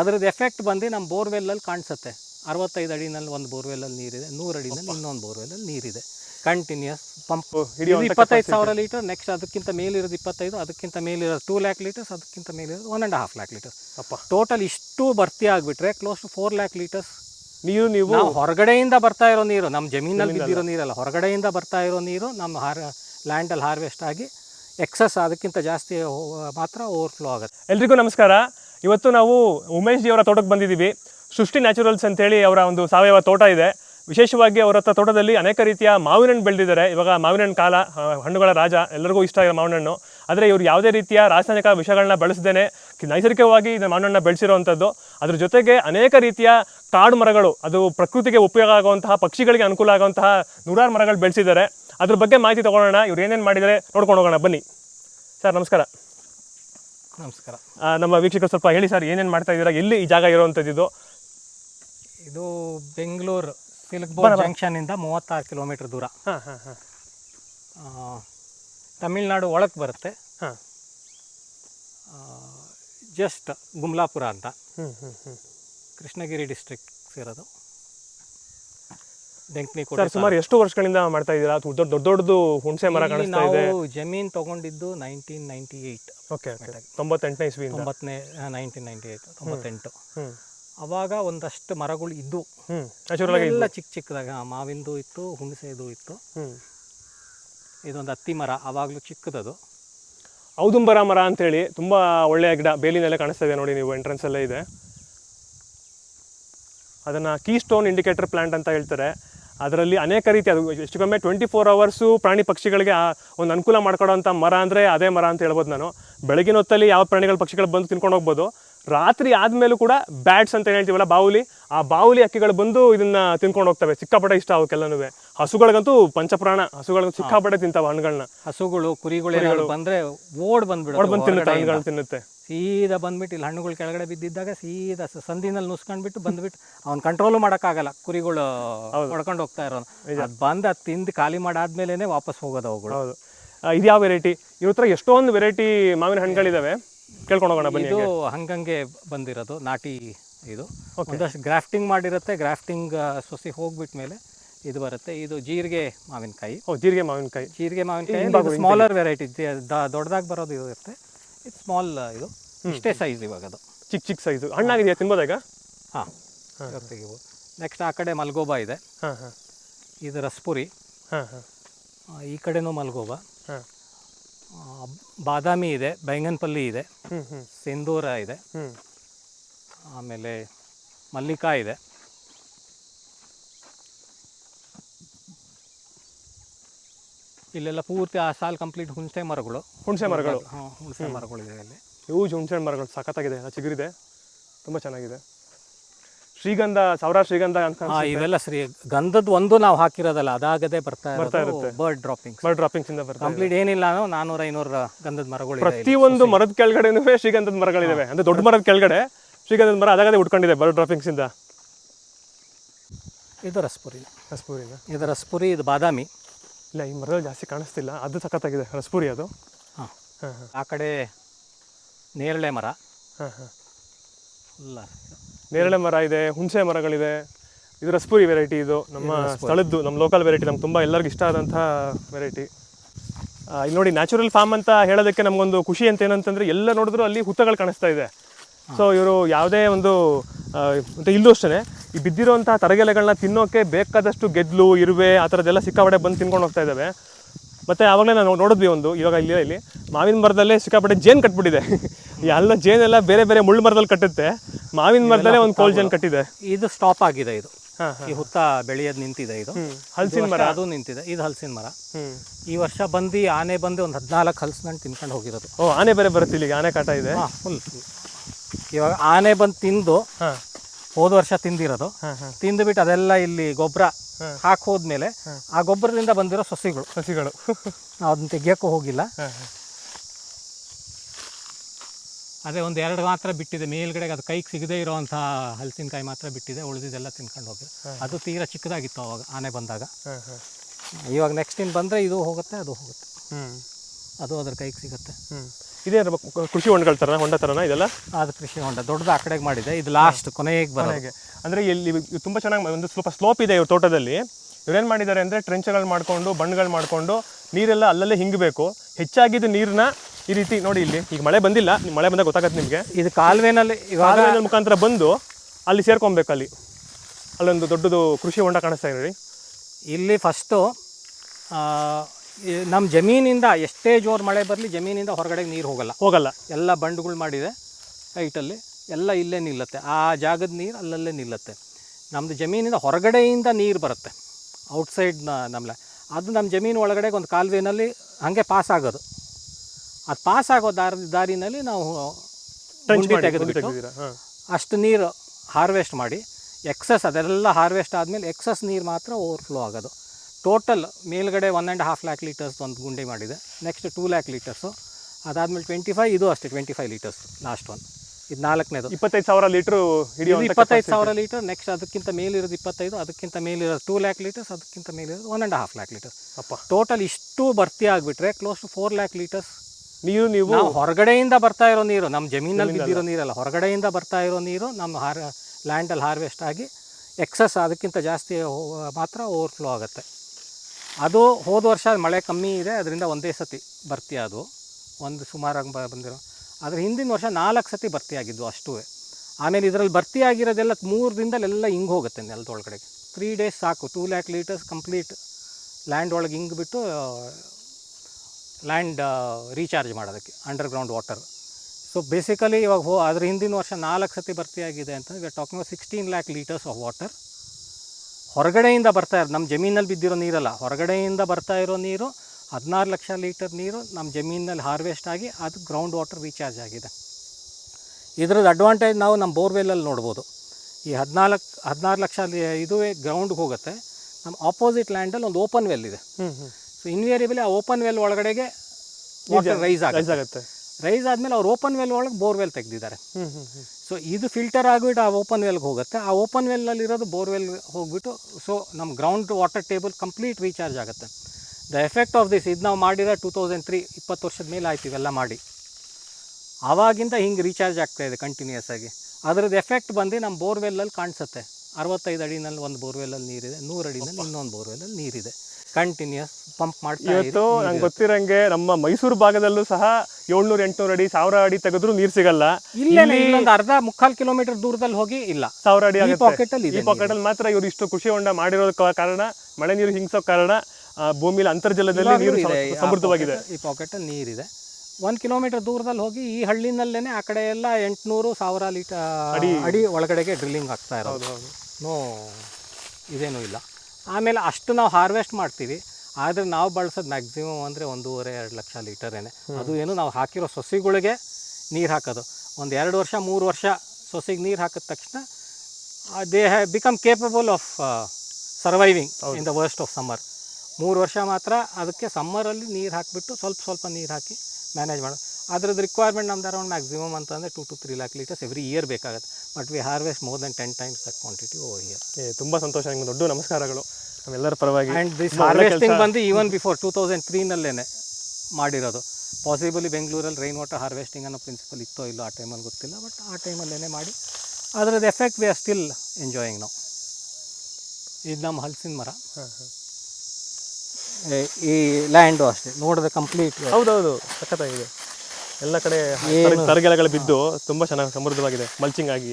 ಅದ್ರದ್ದು ಎಫೆಕ್ಟ್ ಬಂದು ನಮ್ಮ ಬೋರ್ವೆಲ್ಲಲ್ಲಿ ಕಾಣಿಸುತ್ತೆ. ಅರವತ್ತೈದು ಅಡಿನಲ್ಲಿ ಒಂದು ಬೋರ್ವೆಲ್ಲಲ್ಲಿ ನೀರಿದೆ ನೂರು ಅಡಿನಲ್ಲಿ ಇನ್ನೊಂದು ಬೋರ್ವೆಲ್ಲಲ್ಲಿ ನೀರಿದೆ. ಕಂಟಿನ್ಯೂಸ್ ಪಂಪ್ ಇಪ್ಪತ್ತೈದು ಸಾವಿರ ಲೀಟರ್ ನೆಕ್ಸ್ಟ್ ಅದಕ್ಕಿಂತ ಮೇಲಿರೋದು ಇಪ್ಪತ್ತೈದು ಅದಕ್ಕಿಂತ ಮೇಲಿರೋದು ಟೂ ಲ್ಯಾಕ್ ಲೀಟರ್ಸ್ ಅದಕ್ಕಿಂತ ಮೇಲಿರೋದು one and half lakh litres ಅಪ್ಪ. ಟೋಟಲ್ ಇಷ್ಟು ಭರ್ತಿ ಆಗಿಬಿಟ್ರೆ close to four lakh litres ನೀರು ನೀವು ಹೊರಗಡೆಯಿಂದ ಬರ್ತಾ ಇರೋ ನೀರು ನಮ್ಮ ಜಮೀನಲ್ಲಿ ಬಿದ್ದಿರೋ ನೀರಲ್ಲ ಹೊರಗಡೆಯಿಂದ ಬರ್ತಾ ಇರೋ ನೀರು ನಮ್ಮ ಹಾರ್ ಲ್ಯಾಂಡಲ್ಲಿ ಹಾರ್ವೆಸ್ಟ್ ಆಗಿ ಎಕ್ಸಸ್ ಅದಕ್ಕಿಂತ ಜಾಸ್ತಿ ಮಾತ್ರ ಓವರ್ಫ್ಲೋ ಆಗುತ್ತೆ. ಎಲ್ರಿಗೂ ನಮಸ್ಕಾರ. ಇವತ್ತು ನಾವು ಉಮೇಶ್ ಜಿ ಅವರ ತೋಟಕ್ಕೆ ಬಂದಿದ್ದೀವಿ. ಸೃಷ್ಟಿ ನ್ಯಾಚುರಲ್ಸ್ ಅಂತೇಳಿ ಅವರ ಒಂದು ಸಾವಯವ ತೋಟ ಇದೆ. ವಿಶೇಷವಾಗಿ ಅವರ ತೋಟದಲ್ಲಿ ಅನೇಕ ರೀತಿಯ ಮಾವಿನ ಹಣ್ಣು ಬೆಳೆದಿದ್ದಾರೆ. ಇವಾಗ ಮಾವಿನ ಹಣ್ಣು ಕಾಲ ಹಣ್ಣುಗಳ ರಾಜ, ಎಲ್ಲರಿಗೂ ಇಷ್ಟ ಆಗಿರೋ ಮಾವಿನ ಹಣ್ಣು ಆದರೆ ಇವರು ಯಾವುದೇ ರೀತಿಯ ರಾಸಾಯನಿಕ ವಿಷಗಳನ್ನ ಬಳಸದೇನೆ ನೈಸರ್ಗಿಕವಾಗಿ ಇದನ್ನು ಮಾವಿನ ಹಣ್ಣನ್ನ ಬೆಳೆಸಿರುವಂಥದ್ದು. ಅದ್ರ ಜೊತೆಗೆ ಅನೇಕ ರೀತಿಯ ಕಾಡು ಮರಗಳು, ಅದು ಪ್ರಕೃತಿಗೆ ಉಪಯೋಗ ಆಗುವಂತಹ, ಪಕ್ಷಿಗಳಿಗೆ ಅನುಕೂಲ ಆಗುವಂತಹ ನೂರಾರು ಮರಗಳು ಬೆಳೆಸಿದ್ದಾರೆ. ಅದ್ರ ಬಗ್ಗೆ ಮಾಹಿತಿ ತಗೊಳ್ಳೋಣ. ಇವ್ರು ಏನೇನು ಮಾಡಿದರೆ ನೋಡ್ಕೊಂಡು ಹೋಗೋಣ. ಬನ್ನಿ. ಸರ್, ನಮಸ್ಕಾರ. ನಮಸ್ಕಾರ. ನಮ್ಮ ವೀಕ್ಷಕರು ಸ್ವಲ್ಪ ಹೇಳಿ ಸರ್ ಏನೇನು ಮಾಡ್ತಾ ಇದ್ದೀರಾ? ಎಲ್ಲಿ ಈ ಜಾಗ ಇರುವಂಥದ್ದು ಇದು ಇದು ಬೆಂಗಳೂರು ಸಿಲ್ಕ್ಬೋರ್ಡ್ ಜಂಕ್ಷನಿಂದ ಮೂವತ್ತಾರು ಕಿಲೋಮೀಟರ್ ದೂರ. ಹಾಂ ಹಾಂ ಹಾಂ. ತಮಿಳ್ನಾಡು ಒಳಕ್ಕೆ ಬರುತ್ತೆ. ಹಾಂ. ಜಸ್ಟ್ ಗುಮ್ಲಾಪುರ ಅಂತ. ಹ್ಞೂ ಹ್ಞೂ ಹ್ಞೂ ಕೃಷ್ಣಗಿರಿ ಡಿಸ್ಟ್ರಿಕ್ಟ್ ಸೇರೋದು ಡೆಂಕ್ನಿ ಸರ್ ಸುಮಾರು ಎಷ್ಟು ವರ್ಷಗಳಿಂದ ಮಾಡ್ತಾ ಇದ್ದೀರಾ? ದೊಡ್ಡ ದೊಡ್ಡ ದೊಡ್ಡದು ಹುಣಸೆ ಮರ ಕಾಣಿಸ್ತಾ ಇದೆ. ಜಮೀನ್ ತಗೊಂಡಿದ್ದು ನೈನ್ಟೀನ್ ನೈಂಟಿ ಏಯ್ಟ್ ಓಕೆ ತೊಂಬತ್ತೆಂಟನೇ ಇಸ್ವಿ ತೊಂಬತ್ತನೇ ನೈನ್ಟೀನ್ ನೈಂಟಿ ಏಯ್ಟ್ ತೊಂಬತ್ತೆಂಟು. ಅವಾಗ ಒಂದಷ್ಟು ಮರಗಳು ಇದ್ದು. ಎಲ್ಲ ಚಿಕ್ಕ ಚಿಕ್ಕದಾಗ ಮಾವಿಂದು ಇತ್ತು ಹುಣಸೆದು ಇತ್ತು. ಇದೊಂದು ಹತ್ತಿ ಮರ ಆವಾಗಲೂ ಚಿಕ್ಕದದು. ಔದುಂಬರ ಮರ ಅಂತೇಳಿ ತುಂಬ ಒಳ್ಳೆಯ ಗಿಡ ಬೇಲಿನೆಲ್ಲ ಕಾಣಿಸ್ತಾ ಇದೆ ನೋಡಿ ನೀವು ಎಂಟ್ರೆನ್ಸ್ ಅಲ್ಲೇ ಇದೆ. ಅದನ್ನು ಕೀ ಸ್ಟೋನ್ ಇಂಡಿಕೇಟರ್ ಪ್ಲಾಂಟ್ ಅಂತ ಹೇಳ್ತಾರೆ. ಅದರಲ್ಲಿ ಅನೇಕ ರೀತಿ ಅದು ಎಷ್ಟು ಕಮ್ಮಿ ಟ್ವೆಂಟಿ ಫೋರ್ ಅವರ್ಸು ಪ್ರಾಣಿ ಪಕ್ಷಿಗಳಿಗೆ ಆ ಒಂದು ಅನುಕೂಲ ಮಾಡ್ಕೊಡೋಂಥ ಮರ ಅಂದರೆ ಅದೇ ಮರ ಅಂತ ಹೇಳ್ಬೋದು ನಾನು. ಬೆಳಗಿನ ಹೊತ್ತಲ್ಲಿ ಯಾವ ಪ್ರಾಣಿಗಳು ಪಕ್ಷಿಗಳು ಬಂದು ತಿನ್ಕೊಂಡು ಹೋಗ್ಬೋದು. ರಾತ್ರಿ ಆದಮೇಲೂ ಕೂಡ ಬ್ಯಾಟ್ಸ್ ಅಂತ ಹೇಳ್ತೀವಲ್ಲ ಬಾವುಲಿ ಆ ಬಾವುಲಿ ಅಕ್ಕಿಗಳು ಬಂದು ಇದನ್ನ ತಿನ್ಕೊಂಡು ಹೋಗ್ತವೆ. ಸಿಕ್ಕಾಪಟ್ಟೆ ಇಷ್ಟ ಅವಕ್ಕೆಲ್ಲನೂ ಹಸುಗಳಿಗಂತೂ ಪಂಚಪ್ರಾಣ ಹಸುಗಳಿಗಂತೂ ಸಿಕ್ಕಾಪಟ್ಟೆ ತಿಂತಾವೆ ಹಣ್ಣುಗಳನ್ನ ಹಸುಗಳು ಕುರಿಗಳು ಬಂದರೆ ಓಡ್ ಬಂದು ತಿನ್ನುತ್ತೆ ಬಂದ್ಬಿಡುತ್ತೆ ಹಣ್ಣುಗಳನ್ನ ತಿನ್ನುತ್ತೆ. ಸೀದಾ ಬಂದ್ಬಿಟ್ಟು ಇಲ್ಲಿ ಹಣ್ಣುಗಳು ಕೆಳಗಡೆ ಬಿದ್ದಿದ್ದಾಗ ಸೀದಾ ಸಂದಿನಲ್ಲಿ ನುಸ್ಕೊಂಡ್ಬಿಟ್ಟು ಬಂದ್ಬಿಟ್ಟು ಅವ್ನು ಕಂಟ್ರೋಲು ಮಾಡೋಕ್ಕಾಗಲ್ಲ. ಕುರಿಗಳು ಹೊಡ್ಕೊಂಡು ಹೋಗ್ತಾ ಇರೋನು. ಅದು ಬಂದು ಅದು ತಿಂದು ಖಾಲಿ ಮಾಡಾದ್ಮೇಲೆ ವಾಪಸ್ ಹೋಗೋದು ಅವುಗಳು. ಹೌದು. ಇದು ಯಾವ ವೆರೈಟಿ ಇವ್ರ ಹತ್ರ ಎಷ್ಟೊಂದು ವೆರೈಟಿ ಮಾವಿನ ಹಣ್ಣುಗಳಿದಾವೆ. ಕೇಳ್ಕೊಂಡು ಹೋಗೋಣ ಬನ್ನಿ ಇದು ಹಂಗಂಗೆ ಬಂದಿರೋದು ನಾಟಿ ಇದು. ಒಂದಷ್ಟು ಗ್ರಾಫ್ಟಿಂಗ್ ಮಾಡಿರುತ್ತೆ ಗ್ರಾಫ್ಟಿಂಗ್ ಸೊಸಿ ಹೋಗ್ಬಿಟ್ಟ ಮೇಲೆ ಇದು ಬರುತ್ತೆ. ಇದು ಜೀರಿಗೆ ಮಾವಿನಕಾಯಿ. ಓ ಜೀರಿಗೆ ಮಾವಿನಕಾಯಿ. ಜೀರಿಗೆ ಮಾವಿನಕಾಯಿ ಸ್ಮಾಲರ್ ವೆರೈಟಿ ದೊಡ್ಡದಾಗಿ ಬರೋದು ಇದು ಇರುತ್ತೆ. ಇದು ಸ್ಮಾಲ್ ಇದು. ಇಷ್ಟೇ ಸೈಜ್ ಇವಾಗ ಅದು. ಚಿಕ್ಕ ಚಿಕ್ಕ ಸೈಜು ಹಣ್ಣಾಗಿದೆಯಾ? ತಿನ್ಬೋದಾಗ ಹಾಂ. ತೆಗಿಬೋದು. ನೆಕ್ಸ್ಟ್ ಆ ಕಡೆ ಮಲ್ಗೋಬಾ ಇದೆ. ಹಾಂ ಹಾಂ. ಇದು ರಸ್ಪುರಿ. ಹಾಂ ಹಾಂ. ಈ ಕಡೆನೂ ಮಲ್ಗೋಬಾ. ಹಾಂ. ಬಾದಾಮಿ ಇದೆ ಬೈಂಗನ್ಪಲ್ಲಿ ಇದೆ ಹ್ಞೂ ಹ್ಞೂ ಸಿಂಧೂರ ಇದೆ ಹ್ಞೂ ಆಮೇಲೆ ಮಲ್ಲಿಕಾ ಇದೆ. ಇಲ್ಲೆಲ್ಲ ಪೂರ್ತಿ ಆ ಸಾಲ್ ಕಂಪ್ಲೀಟ್ ಹುಣಸೆ ಮರಗಳು. ಹುಣಸೆ ಮರಗಳು. ಹಾಂ ಹುಣಸೆ ಮರಗಳಿದೆ ಇಲ್ಲಿ. ಹ್ಯೂಜ್ ಹುಣಸೆ ಮರಗಳು ಸಖತ್ತಾಗಿದೆ ಎಲ್ಲ ಚಿಗುರಿದೆ. ತುಂಬ ಚೆನ್ನಾಗಿದೆ. ಶ್ರೀಗಂಧ ಸಾವಿರಾರು ಶ್ರೀಗಂಧ ಅಂತ ಇವೆಲ್ಲ ಶ್ರೀ ಗಂಧದ ಒಂದು ನಾವು ಹಾಕಿರೋದಲ್ಲ ಅದಾಗದೆ ಬರ್ತಾ ಬರ್ತಾ ಇರುತ್ತೆ. ಬರ್ಡ್ ಡ್ರಾಪಿಂಗ್ ಬರ್ಡ್ ಡ್ರಾಪಿಂಗ್ಸ್ ಇಂದ ಬರ್ತಾ ಕಂಪ್ಲೀಟ್ ಏನಿಲ್ಲ ಅಂದ್ರೆ ನಾನೂರ ಐನೂರ ಗಂಧದ ಮರಗಳು ಇದೆ ಒಂದು ಪ್ರತಿಯೊಂದು ಮರದ ಕೆಳಗಡೆನೂ ಶ್ರೀಗಂಧದ ಮರಗಳಿದಾವೆ. ಅಂದ್ರೆ ದೊಡ್ಡ ಮರದ ಕೆಳಗಡೆ ಶ್ರೀಗಂಧದ ಮರ ಅದಾಗದೆ ಉಟ್ಕೊಂಡಿದೆ ಬರ್ಡ್ ಡ್ರಾಪಿಂಗ್ಸ್ ಇಂದ. ಇದು ರಸ್ಪುರಿ. ರಸ್ಪುರಿ ಇದು ರಸ್ಪುರಿ ಇದು ಬಾದಾಮಿ. ಇಲ್ಲ ಈ ಮರದಲ್ಲಿ ಜಾಸ್ತಿ ಕಾಣಿಸ್ತಿಲ್ಲ. ಅದು ಸಖತ್ತಾಗಿದೆ ರಸ್ಪುರಿ ಅದು. ಹಾಂ. ಹಾಂ ಹಾಂ. ಆ ಕಡೆ ನೇರಳೆ ಮರ. ಹಾಂ ಹಾಂ. ಫುಲ್ಲ ನೇರಳೆ ಮರ ಇದೆ ಹುಣಸೆ ಮರಗಳಿದೆ. ಇದು ರಸ್ಪುರಿ ವೆರೈಟಿ ಇದು. ನಮ್ಮ ಸ್ಥಳದ್ದು ನಮ್ಮ ಲೋಕಲ್ ವೆರೈಟಿ ನಮ್ಗೆ ತುಂಬ ಎಲ್ಲರಿಗೂ ಇಷ್ಟ ಆದಂಥ ವೆರೈಟಿ ಇಲ್ಲಿ ನೋಡಿ ನ್ಯಾಚುರಲ್ ಫಾರ್ಮ್ ಅಂತ ಹೇಳೋದಕ್ಕೆ ನಮಗೊಂದು ಖುಷಿ ಅಂತ ಏನಂತಂದ್ರೆ ಎಲ್ಲ ನೋಡಿದ್ರು ಅಲ್ಲಿ ಹುತ್ತಗಳು ಕಾಣಿಸ್ತಾ ಇದೆ. ಸೊ ಇವರು ಯಾವುದೇ ಒಂದು ಮತ್ತೆ ಇಲ್ಲೂ ಅಷ್ಟೇ ಈ ಬಿದ್ದಿರೋಂಥ ತರಗೆಲೆಗಳನ್ನ ತಿನ್ನೋಕೆ ಬೇಕಾದಷ್ಟು ಗೆದ್ಲು ಇರುವೆ ಆ ಥರದ್ದೆಲ್ಲ ಸಿಕ್ಕಾಪಡೆ ಬಂದು ತಿನ್ಕೊಂಡು ಹೋಗ್ತಾ ಇದ್ದಾವೆ. ಮತ್ತೆ ಆವಾಗಲೇ ನಾವು ನೋಡಿದ್ವಿ ಒಂದು ಇವಾಗ ಇಲ್ಲಿ ಇಲ್ಲಿ. ಮಾವಿನ ಮರದಲ್ಲೇ ಸಿಕ್ಕಾಪಟ್ಟೆ ಜೇನು ಕಟ್ಬಿಟ್ಟಿದೆ. ಈ ಎಲ್ಲ ಜೇನೆಲ್ಲ ಬೇರೆ ಬೇರೆ ಮುಳ್ಳು ಮರದಲ್ಲಿ ಕಟ್ಟುತ್ತೆ. ಮಾವಿನ ಮರದಲ್ಲೇ ಒಂದು ಕೋಲ್ ಜೇನು ಕಟ್ಟಿದೆ. ಇದು ಸ್ಟಾಪ್ ಆಗಿದೆ ಇದು. ಈ ಹುತ್ತ ಬೆಳೆಯೋದು ನಿಂತಿದೆ ಇದು. ಹಲಸಿನ ಮರ. ಅದು ನಿಂತಿದೆ. ಇದು ಹಲಸಿನ ಮರ. ಈ ವರ್ಷ ಬಂದು ಆನೆ ಬಂದು ಒಂದು ಹದಿನಾಲ್ಕು ಹಲಸಿನ ತಿನ್ಕೊಂಡು ಹೋಗಿರೋದು. ಓ ಆನೆ ಬೇರೆ ಬರುತ್ತೆ ಇಲ್ಲಿಗೆ. ಆನೆ ಕಾಟ ಇದೆ. ಫುಲ್ ಇವಾಗ ಆನೆ ಬಂದು ತಿಂದು ಹೋದ ವರ್ಷ ತಿಂದಿರೋದು. ತಿಂದುಬಿಟ್ಟು ಅದೆಲ್ಲ ಇಲ್ಲಿ ಗೊಬ್ಬರ. ಹಾಕಿ ಹೋದ್ಮೇಲೆ ಆ ಗೊಬ್ಬರದಿಂದ ಬಂದಿರೋ ಸಸಿಗಳು. ಸಸಿಗಳು. ನಾವು ಅದನ್ನ ತೆಗಿಯೋಕ್ಕೂ ಹೋಗಿಲ್ಲ. ಅದೇ ಒಂದು ಎರಡು ಮಾತ್ರ ಬಿಟ್ಟಿದೆ. ಮೇಲ್ಗಡೆಗೆ ಅದು ಕೈಗೆ ಸಿಗದೇ ಇರೋವಂಥ ಹಲಸಿನಕಾಯಿ ಮಾತ್ರ ಬಿಟ್ಟಿದೆ. ಉಳಿದಿದ್ದೆಲ್ಲ ತಿನ್ಕೊಂಡು ಹೋಗಿದೆ. ಅದು ತೀರಾ ಚಿಕ್ಕದಾಗಿತ್ತು ಅವಾಗ ಆನೆ ಬಂದಾಗ. ಇವಾಗ ನೆಕ್ಸ್ಟ್ ಇನ್ನು ಬಂದರೆ ಇದು ಹೋಗುತ್ತೆ ಅದು ಹೋಗುತ್ತೆ. ಅದು ಅದ್ರ ಕೈಗೆ ಸಿಗುತ್ತೆ. ಇದೇ ಕೃಷಿ ಹೊಂಡಗಳ ಥರ ಹೊಂಡ ಥರನ ಇದೆಲ್ಲ? ಅದು ಕೃಷಿ ಹೊಂಡ ದೊಡ್ಡದು ಆ ಕಡೆಗೆ ಮಾಡಿದೆ. ಇದು ಲಾಸ್ಟ್ ಕೊನೆಗೆ ಬರೋದು. ಅಂದ್ರೆ ಇಲ್ಲಿ ತುಂಬಾ ಚೆನ್ನಾಗಿ ಒಂದು ಸ್ವಲ್ಪ ಸ್ಲೋಪ್ ಇದೆ ಇವ್ರ ತೋಟದಲ್ಲಿ. ಇವ್ರೇನು ಮಾಡಿದ್ದಾರೆ ಅಂದರೆ ಟ್ರೆಂಚ್ಗಳು ಮಾಡಿಕೊಂಡು ಬಣ್ಣಗಳು ಮಾಡಿಕೊಂಡು ನೀರೆಲ್ಲ ಅಲ್ಲಲ್ಲೇ ಹಿಂಗಬೇಕು. ಹೆಚ್ಚಾಗಿದ್ದು ನೀರನ್ನ ಈ ರೀತಿ ನೋಡಿ ಇಲ್ಲಿ. ಈಗ ಮಳೆ ಬಂದಿಲ್ಲ. ನಿಮ್ ಮಳೆ ಬಂದಾಗ ಗೊತ್ತಾಗತ್ತೆ ನಿಮಗೆ. ಇದು ಕಾಲುವೆನಲ್ಲಿ ಕಾಲುವೆ ಮುಖಾಂತರ ಬಂದು ಅಲ್ಲಿ ಸೇರ್ಕೊಬೇಕು ಅಲ್ಲಿ. ಅಲ್ಲೊಂದು ದೊಡ್ಡದು ಕೃಷಿ ಹೊಂಡ ಕಾಣಿಸ್ತಾ ಇದೆ ನೋಡಿ. ಇಲ್ಲಿ ಫಸ್ಟು ನಮ್ಮ ಜಮೀನಿಂದ ಎಷ್ಟೇ ಜೋರು ಮಳೆ ಬರಲಿ ಜಮೀನಿಂದ ಹೊರಗಡೆ ನೀರು ಹೋಗಲ್ಲ. ಹೋಗಲ್ಲ. ಎಲ್ಲ ಬಂಡುಗಳು ಮಾಡಿದೆ ಹೈಟಲ್ಲಿ ಎಲ್ಲ ಇಲ್ಲೇ ನಿಲ್ಲುತ್ತೆ. ಆ ಜಾಗದ ನೀರು ಅಲ್ಲಲ್ಲೇ ನಿಲ್ಲುತ್ತೆ. ನಮ್ಮದು ಜಮೀನಿಂದ ಹೊರಗಡೆಯಿಂದ ನೀರು ಬರುತ್ತೆ. ಔಟ್ಸೈಡ್ ನಮ್ಮಲೆ ಅದು ನಮ್ಮ ಜಮೀನು ಒಳಗಡೆ ಒಂದು ಕಾಲುವೆನಲ್ಲಿ ಹಾಗೆ ಪಾಸ್ ಆಗೋದು. ಅದು ಪಾಸ್ ಆಗೋ ದಾರಿ ದಾರಿನಲ್ಲಿ ನಾವು ತೆಗೆದುಬಿಟ್ಟು ಅಷ್ಟು ನೀರು ಹಾರ್ವೆಸ್ಟ್ ಮಾಡಿ ಎಕ್ಸಸ್ ಅದೆಲ್ಲ ಹಾರ್ವೆಸ್ಟ್ ಆದಮೇಲೆ ಎಕ್ಸಸ್ ನೀರು ಮಾತ್ರ ಓವರ್ಫ್ಲೋ ಆಗೋದು. ಟೋಟಲ್ ಮೇಲ್ಗಡೆ one and half lakh litres ಒಂದು ಗುಂಡಿ ಮಾಡಿದೆ. ನೆಕ್ಸ್ಟ್ ಟೂ ಲ್ಯಾಕ್ ಲೀಟರ್ಸು ಅದಾದಮೇಲೆ ಟ್ವೆಂಟಿ ಫೈವ್ ಇದು ಅಷ್ಟೇ twenty five litres last one ಇದು ನಾಲ್ಕನೇದು. ಇಪ್ಪತ್ತೈದು ಸಾವಿರ ಲೀಟ್ರು ಹಿಡಿಯೋ ಇಪ್ಪತ್ತೈದು ಸಾವಿರ ಲೀಟರ್ ನೆಕ್ಸ್ಟ್ ಅದಕ್ಕಿಂತ ಮೇಲಿರೋದು ಇಪ್ಪತ್ತೈದು ಅದಕ್ಕಿಂತ ಮೇಲಿರೋದು ಟೂ ಲ್ಯಾಕ್ ಲೀಟರ್ಸ್ ಅದಕ್ಕಿಂತ ಮೇಲಿರೋದು one and half lakh litres ಅಪ್ಪ. ಟೋಟಲ್ ಇಷ್ಟು ಭರ್ತಿ ಆಗಿಬಿಟ್ರೆ close to four lakh litres ನೀರು ನೀವು ಹೊರಗಡೆಯಿಂದ ಬರ್ತಾ ಇರೋ ನೀರು ನಮ್ಮ ಜಮೀನಲ್ಲಿ ಬಿದ್ದಿರೋ ನೀರಲ್ಲ ಹೊರಗಡೆಯಿಂದ ಬರ್ತಾ ಇರೋ ನೀರು ನಮ್ಮ ಹಾರ್ ಲ್ಯಾಂಡಲ್ಲಿ ಹಾರ್ವೆಸ್ಟ್ ಆಗಿ ಎಕ್ಸಸ್ ಅದಕ್ಕಿಂತ ಜಾಸ್ತಿ ಮಾತ್ರ ಓವರ್ಫ್ಲೋ ಆಗುತ್ತೆ. ಅದು ಹೋದ ವರ್ಷ ಮಳೆ ಕಮ್ಮಿ ಇದೆ, ಅದರಿಂದ ಒಂದೇ ಸತಿ ಭರ್ತಿ ಅದು. ಒಂದು ಸುಮಾರಾಗಿ ಬ ಬಂದಿರೋ ಆದರೆ ಹಿಂದಿನ ವರ್ಷ ನಾಲ್ಕು ಸತಿ ಭರ್ತಿ ಆಗಿದ್ವು ಅಷ್ಟೂ ಆಮೇಲೆ ಇದರಲ್ಲಿ ಭರ್ತಿಯಾಗಿರೋದೆಲ್ಲ ಮೂರು ದಿನದಲ್ಲೆಲ್ಲ ಹಿಂಗೆ ಹೋಗುತ್ತೆ ನೆಲದೊಳಗಡೆಗೆ ತ್ರೀ ಡೇಸ್ ಸಾಕು. Two lakh litres complete land ಒಳಗೆ ಹಿಂಗೆ ಬಿಟ್ಟು ಲ್ಯಾಂಡ್ ರೀಚಾರ್ಜ್ ಮಾಡೋದಕ್ಕೆ ಅಂಡರ್ಗ್ರೌಂಡ್ ವಾಟರ್ ಸೊ ಬೇಸಿಕಲಿ ಇವಾಗ ಹೋ ಅದ್ರ ಹಿಂದಿನ ವರ್ಷ ನಾಲ್ಕು ಸತಿ ಭರ್ತಿಯಾಗಿದೆ ಅಂತ talking sixteen lakh litres of water ಹೊರಗಡೆಯಿಂದ ಬರ್ತಾ ಇರೋದು ನಮ್ಮ ಜಮೀನಲ್ಲಿ ಬಿದ್ದಿರೋ ನೀರಲ್ಲ ಹೊರಗಡೆಯಿಂದ ಬರ್ತಾ ಇರೋ ನೀರು ಹದಿನಾರು ಲಕ್ಷ ಲೀಟರ್ ನೀರು ನಮ್ಮ ಜಮೀನಲ್ಲಿ ಹಾರ್ವೆಸ್ಟ್ ಆಗಿ ಅದು ಗ್ರೌಂಡ್ ವಾಟರ್ ರೀಚಾರ್ಜ್ ಆಗಿದೆ. ಇದ್ರದ್ದು ಅಡ್ವಾಂಟೇಜ್ ನಾವು ನಮ್ಮ ಬೋರ್ವೆಲಲ್ಲಿ ನೋಡ್ಬೋದು. ಈ ಹದಿನಾಲ್ಕು ಹದಿನಾರು ಲಕ್ಷ ಇದುವೇ ಗ್ರೌಂಡ್ಗೆ ಹೋಗುತ್ತೆ. ನಮ್ಮ ಆಪೋಸಿಟ್ ಲ್ಯಾಂಡಲ್ಲಿ ಒಂದು ಓಪನ್ ವೆಲ್ ಇದೆ. ಸೊ ಇನ್ವೇರಿಯಬಲಿ ಆ ಓಪನ್ ವೆಲ್ ಒಳಗಡೆಗೆ ವಾಟರ್ ರೈಸ್ ಆಗುತ್ತೆ. ರೈಸ್ ಆದಮೇಲೆ ಅವ್ರು ಓಪನ್ ವೆಲ್ ಒಳಗೆ ಬೋರ್ವೆಲ್ ತೆಗೆದಿದ್ದಾರೆ. ಸೊ ಇದು ಫಿಲ್ಟರ್ ಆಗಿಬಿಟ್ಟು ಆ ಓಪನ್ ವೆಲ್ಗೆ ಹೋಗುತ್ತೆ. ಆ ಓಪನ್ ವೆಲ್ಲಲ್ಲಿರೋದು ಬೋರ್ವೆಲ್ ಹೋಗ್ಬಿಟ್ಟು ಸೊ ನಮ್ಮ ground water table complete recharge ಆಗುತ್ತೆ. ದ ಎಫೆಕ್ಟ್ ಆಫ್ ದಿಸ್ ಇದು ನಾವು ಮಾಡಿರೋ ಟೂ ತೌಸಂಡ್ ತ್ರೀ ಇಪ್ಪತ್ತು ವರ್ಷದ ಮೇಲೆ ಆಯ್ತು ಇವೆಲ್ಲ ಮಾಡಿ. ಆವಾಗಿಂದ ಹಿಂಗೆ ರೀಚಾರ್ಜ್ ಆಗ್ತಾಯಿದೆ ಕಂಟಿನ್ಯೂಸ್ ಆಗಿ. ಅದ್ರದ್ದು ಎಫೆಕ್ಟ್ ಬಂದು ನಮ್ಮ ಬೋರ್ವೆಲ್ಲಲ್ಲಿ ಕಾಣಿಸುತ್ತೆ. ಅರವತ್ತೈದು ಅಡಿನಲ್ಲಿ ಒಂದು ಬೋರ್ವೆಲಲ್ಲಿ ನೀರಿದೆ ನೂರು ಅಡಿನಲ್ಲಿ ಇನ್ನೊಂದು ಬೋರ್ವೆಲಲ್ಲಿ ನೀರಿದೆ. ಕಂಟಿನ್ಯೂಸ್ ಪಂಪ್ ಮಾಡ್ತಾ ಇವತ್ತು ನಂಗೆ ಗೊತ್ತಿರಂಗೆ ನಮ್ಮ ಮೈಸೂರು ಭಾಗದಲ್ಲೂ ಸಹ ಏಳ್ನೂರು ಎಂಟ್ನೂರು ಅಡಿ ಸಾವಿರ ಅಡಿ ತೆಗೆದ್ರು ನೀರು ಸಿಗಲ್ಲ. ಇಲ್ಲ ಇಲ್ಲೊಂದು ಅರ್ಧ ಮುಕ್ಕಾಲು ಕಿಲೋಮೀಟರ್ ದೂರದಲ್ಲಿ ಹೋಗಿ ಇಲ್ಲ. ಸಾವಿರ ಅಡಿ ಈ ಆಗುತ್ತೆ. ಪಾಕೆಟಲ್ಲಿ ಈ ಪಾಕೆಟ್ ಅಲ್ಲಿ ಮಾತ್ರ ಇವರು ಇಷ್ಟು ಖುಷಿ ಹೊಂಡ ಮಾಡಿರೋ ಕಾರಣ ಮಳೆ ನೀರು ಹಿಂಗ್ಸೋ ಕಾರಣ ಭೂಮಿಲಿ ಅಂತರ್ಜಲದಲ್ಲಿ ನೀರು ಸಮೃದ್ಧವಾಗಿದೆ. ಈ ಪಾಕೆಟ್ ಅಲ್ಲಿ ನೀರಿದೆ. ಒಂದು ಕಿಲೋಮೀಟರ್ ದೂರದಲ್ಲಿ ಹೋಗಿ ಈ ಹಳ್ಳಿನಲ್ಲೇನೆ ಆ ಕಡೆ ಎಲ್ಲ ಎಂಟುನೂರು ಸಾವಿರ ಲೀಟರ್ ಅಡಿ. ಒಳಗಡೆಗೆ ಡ್ರಿಲ್ಲಿಂಗ್ ಆಗ್ತಾ ಇರೋದು. ನೋ ಇದೇನೂ ಇಲ್ಲ. ಆಮೇಲೆ ಅಷ್ಟು ನಾವು ಹಾರ್ವೆಸ್ಟ್ ಮಾಡ್ತೀವಿ. ಆದರೆ ನಾವು ಬಳಸೋದು ಮ್ಯಾಕ್ಸಿಮಮ್ ಅಂದರೆ ಒಂದೂವರೆ ಎರಡು ಲಕ್ಷ ಲೀಟರೇನೆ ಅದು ಏನು ನಾವು ಹಾಕಿರೋ ಸೊಸಿಗಳಿಗೆ ನೀರು ಹಾಕೋದು. ಒಂದು ಎರಡು ವರ್ಷ ಮೂರು ವರ್ಷ ಸೊಸೆಗೆ ನೀರು ಹಾಕಿದ ತಕ್ಷಣ they have become capable of surviving in the worst of summer ಮೂರು ವರ್ಷ ಮಾತ್ರ ಅದಕ್ಕೆ ಸಮ್ಮರಲ್ಲಿ ನೀರು ಹಾಕಿಬಿಟ್ಟು ಸ್ವಲ್ಪ ಸ್ವಲ್ಪ ನೀರು ಹಾಕಿ ಮ್ಯಾನೇಜ್ ಮಾಡೋದು ಅದ್ರದ್ದು ರಿಕ್ವೈರ್ಮೆಂಟ್ ನಮ್ದು ಅರೌಂಡ್ ಮ್ಯಾಕ್ಸಿಮಮ್ ಅಂತಂದರೆ two to three lakh litres every year ಬೇಕಾಗುತ್ತೆ. But we harvest more than ten times that quantity over year ತುಂಬ ತುಂಬಾ ಸಂತೋಷ ನಿಮ್ಗೆ ದೊಡ್ಡ ನಮಸ್ಕಾರಗಳು. ನಮ್ಮೆಲ್ಲರ ಪರವಾಗಿ ಆ್ಯಂಡ್ ದಿಸ್ ಹಾರ್ವೆಸ್ಟಿಂಗ್. ಬಂದು ಈವನ್ ಬಿಫೋರ್ ಟೂ ತೌಸಂಡ್ ತ್ರೀನಲ್ಲೇ ಮಾಡಿರೋದು. ಪಾಸಿಬಲಿ ಬೆಂಗಳೂರಲ್ಲಿ ರೈನ್ ವಾಟರ್ ಹಾರ್ವೆಸ್ಟಿಂಗ್ ಅನ್ನೋ ಪ್ರಿನ್ಸಿಪಲ್ ಇತ್ತೋ ಇಲ್ಲೋ ಆ ಟೈಮಲ್ಲಿ ಗೊತ್ತಿಲ್ಲ ಬಟ್ ಆ ಟೈಮಲ್ಲೇ ಮಾಡಿ. ಅದರದ್ದು effect we are still enjoying ನಾವು ಇದು ನಮ್ಮ ಹಲಸಿನ ಮರ. ಹಾಂ ಹಾ. ಈ ಲ್ಯಾಂಡ್ ಅಷ್ಟೇ ನೋಡಿದ್ರೆ ಕಂಪ್ಲೀಟ್ ಹೌದೌದು ಸಖತ್ತಾಗಿದೆ. ಎಲ್ಲ ಕಡೆ ತರಗ- ತರಗೆಲೆಗಳು ಬಿದ್ದು ತುಂಬಾ ಚೆನ್ನಾಗಿ ಸಮೃದ್ಧವಾಗಿದೆ ಮಲ್ಚಿಂಗ್ ಆಗಿ.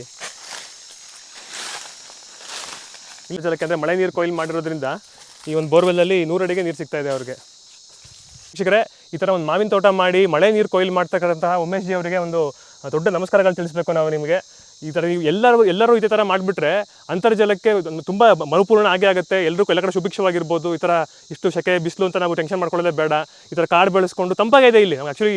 ಇಲ್ಲಿ ಜಲಕ್ಕೆ ಅಂದ್ರೆ ಮಳೆ ನೀರು ಕೊಯ್ಲು ಮಾಡಿರೋದ್ರಿಂದ ಈ ಒಂದು ಬೋರ್ವೆಲ್ಲಲ್ಲಿ ನೂರು ಅಡಿಗೆ ನೀರು ಸಿಗ್ತಾ ಇದೆ ಅವ್ರಿಗೆ. ವೀಕ್ಷಕರೇ ಈ ಥರ ಒಂದು ಮಾವಿನ ತೋಟ ಮಾಡಿ ಮಳೆ ನೀರು ಕೊಯ್ಲು ಮಾಡ್ತಕ್ಕಂತಹ ಉಮೇಶ್ ಜಿ ಅವರಿಗೆ ಒಂದು ದೊಡ್ಡ ನಮಸ್ಕಾರಗಳು ತಿಳಿಸ್ಬೇಕು ನಾವು ನಿಮಗೆ. ಈ ಥರ ನೀವು ಎಲ್ಲರೂ ಎಲ್ಲರೂ ಇದೇ ಥರ ಮಾಡಿಬಿಟ್ರೆ ಅಂತರ್ಜಲಕ್ಕೆ ತುಂಬ ಮರುಪೂರ್ಣ ಆಗೇ ಆಗುತ್ತೆ ಎಲ್ಲರೂ ಎಲ್ಲ ಕಡೆ ಸುಭಿಕ್ಷವಾಗಿರ್ಬೋದು ಈ ಥರ ಇಷ್ಟು ಸೆಕೆ ಬಿಸಿಲು ಅಂತ ನಾವು ಟೆನ್ಷನ್ ಮಾಡ್ಕೊಳ್ಳೋದೇ ಬೇಡ ಈ ಥರ ಕಾಡು ಬೆಳೆಸ್ಕೊಂಡು ತಂಪಾಗಿದೆ ಇಲ್ಲಿ ಆ್ಯಕ್ಚುಲಿ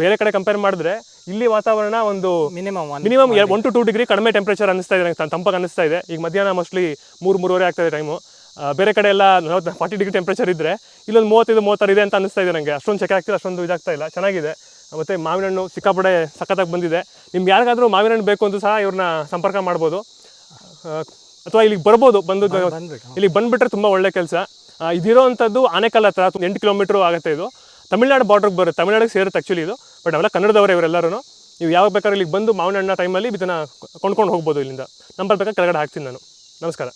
ಬೇರೆ ಕಡೆ ಕಂಪೇರ್ ಮಾಡಿದ್ರೆ ಇಲ್ಲಿ ವಾತಾವರಣ ಒಂದು minimum minimum one to two degree ಕಡಿಮೆ ಟೆಂಪ್ರೇಚರ್ ಅನಿಸ್ತಾ ಇದೆ ನಂಗೆ ತಂಪಾಗಿ ಅನಿಸ್ತಾ ಇದೆ ಈಗ ಮಧ್ಯಾಹ್ನ ಮೋಸ್ಟ್ಲಿ ಮೂರು ಮೂರುವರೆ ಆಗ್ತಾ ಇದೆ ಟೈಮು ಬೇರೆ ಕಡೆ ಎಲ್ಲ ಫಾರ್ಟಿ ಡಿಗ್ರಿ ಟೆಂಪ್ರೇಚರ್ ಇದ್ದರೆ ಇಲ್ಲೊಂದು ಮೂವತ್ತೈದು ಮೂವತ್ತಾರು ಇದೆ ಅಂತ ಅನಿಸ್ತಾ ಇದೆ ನನಗೆ ಅಷ್ಟೊಂದು ಚೆಕ್ ಆಗ್ತಿಲ್ಲ ಅಷ್ಟೊಂದು ಇದಾಗ್ತಾ ಇಲ್ಲ ಚೆನ್ನಾಗಿದೆ ಮತ್ತು ಮಾವಿನ ಹಣ್ಣು ಸಿಕ್ಕಾಪಡೆ ಸಖತ್ತಾಗಿ ಬಂದಿದೆ. ನಿಮ್ಗೆ ಯಾರಿಗಾದರೂ ಮಾವಿನ ಹಣ್ಣು ಬೇಕು ಅಂತ ಸಹ ಇವ್ರನ್ನ ಸಂಪರ್ಕ ಮಾಡ್ಬೋದು. ಅಥವಾ ಇಲ್ಲಿಗೆ ಬರ್ಬೋದು ಬಂದು ಇಲ್ಲಿ ಇಲ್ಲಿಗೆ ಬಂದ್ಬಿಟ್ರೆ ತುಂಬ ಒಳ್ಳೆ ಕೆಲಸ. ಇದಿರೋ ಅಂಥದ್ದು ಆನೆಕಲ್ ಹತ್ರ ಎಂಟು ಕಿಲೋಮೀಟ್ರ್ ಆಗುತ್ತೆ ಇದು. ತಮಿಳ್ನಾಡು ಬಾರ್ಡ್ರಿಗೆ ಬರುತ್ತೆ ತಮಿಳ್ನಾಡಿಗೆ ಸೇರುತ್ತೆ ಆ್ಯಕ್ಚುಲಿ ಇದು. ಬಟ್ ಅವೆಲ್ಲ ಕನ್ನಡದವರೇ ಇವರೆಲ್ಲರೂ ನೀವು ಯಾವಾಗ ಬೇಕಾದ್ರೆ ಇಲ್ಲಿಗೆ ಬಂದು ಮಾವಿನ ಹಣ್ಣ ಟೈಮಲ್ಲಿ ಇದನ್ನು ಕೊಂಡ್ಕೊಂಡು ಹೋಗ್ಬೋದು ಇಲ್ಲಿಂದ. ನಂಬರ್ ಬೇಕಾದ್ರೆ ಕೆಳಗಡೆ ಹಾಕ್ತೀನಿ ನಾನು. ನಮಸ್ಕಾರ.